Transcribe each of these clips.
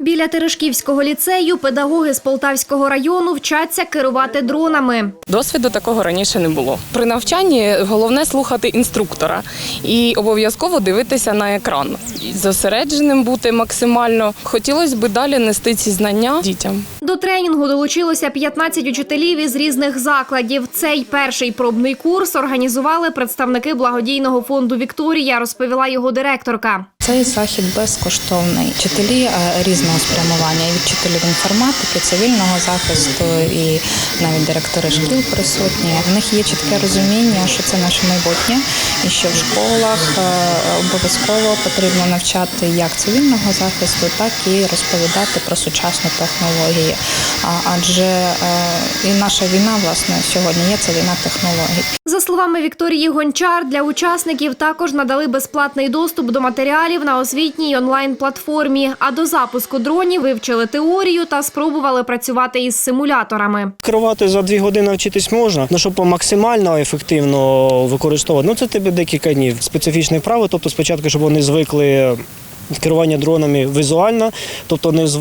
Біля Терешківського ліцею педагоги з Полтавського району вчаться керувати дронами. Досвіду такого раніше не було. При навчанні головне слухати інструктора і обов'язково дивитися на екран. Зосередженим бути максимально. Хотілося б далі нести ці знання дітям. До тренінгу долучилося 15 учителів із різних закладів. Цей перший пробний курс організували представники благодійного фонду Вікторія, розповіла його директорка. Цей захід безкоштовний. Вчителі е, різного спрямування, і від вчителів інформатики, цивільного захисту, і навіть директори шкіл присутні. В них є чітке розуміння, що це наше майбутнє, і що в школах е, обов'язково потрібно навчати як цивільного захисту, так і розповідати про сучасні технології. Адже е, і наша війна, власне, сьогодні є це війна технологій. За словами Вікторії Гончар, для учасників також надали безплатний доступ до матеріалів на освітній онлайн-платформі. А до запуску дронів вивчили теорію та спробували працювати із симуляторами. Керувати за дві години вчитись можна, ну щоб максимально ефективно використовувати. Ну це тебе декілька днів. Специфічні вправи, тобто спочатку, щоб вони звикли керування дронами візуально, тобто з-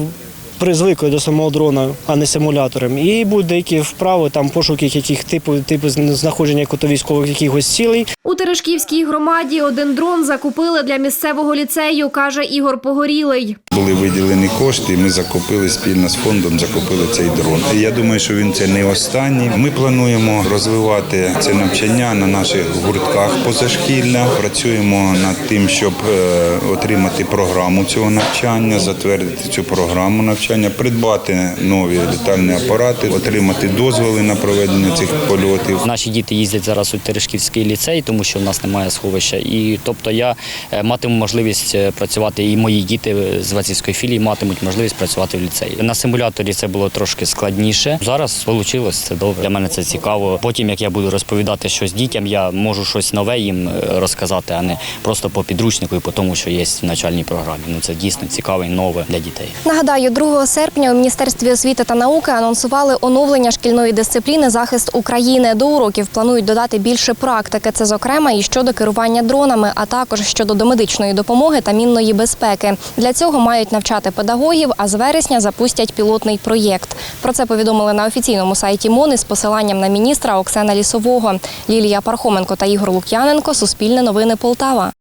призвикли до самого дрона, а не симулятором. І будуть деякі вправи, там пошуки яких типу, типу знаходження військових якихось цілей. Терешківській громаді один дрон закупили для місцевого ліцею, каже Ігор Погорілий. Були виділені кошти, ми закупили спільно з фондом, закупили цей дрон. І я думаю, що він це не останній. Ми плануємо розвивати це навчання на наших гуртках позашкілля. Працюємо над тим, щоб е, отримати програму цього навчання, затвердити цю програму навчання, придбати нові літальні апарати, отримати дозволи на проведення цих польотів. Наші діти їздять зараз у Терешківський ліцей, тому що в нас немає сховища. І тобто я е, матиму можливість е, працювати, і мої діти з Вацівської філії матимуть можливість працювати в ліцеї. На симуляторі це було трошки складніше. Зараз вийшло це добре. Для мене це цікаво. Потім, як я буду розповідати щось дітям, я можу щось нове їм е, розказати, а не просто по підручнику і по тому, що є в навчальній програмі. Ну це дійсно цікаве і нове для дітей. Нагадаю, 2 серпня у Міністерстві освіти та науки анонсували оновлення шкільної дисципліни захист України. До уроків планують додати більше практики. Це зокрема і щодо керування дронами, а також щодо домедичної допомоги та мінної безпеки. Для цього мають навчати педагогів, а з вересня запустять пілотний проєкт. Про це повідомили на офіційному сайті МОНи з посиланням на міністра Оксана Лісового. Лілія Пархоменко та Ігор Лук'яненко. Суспільне новини Полтава.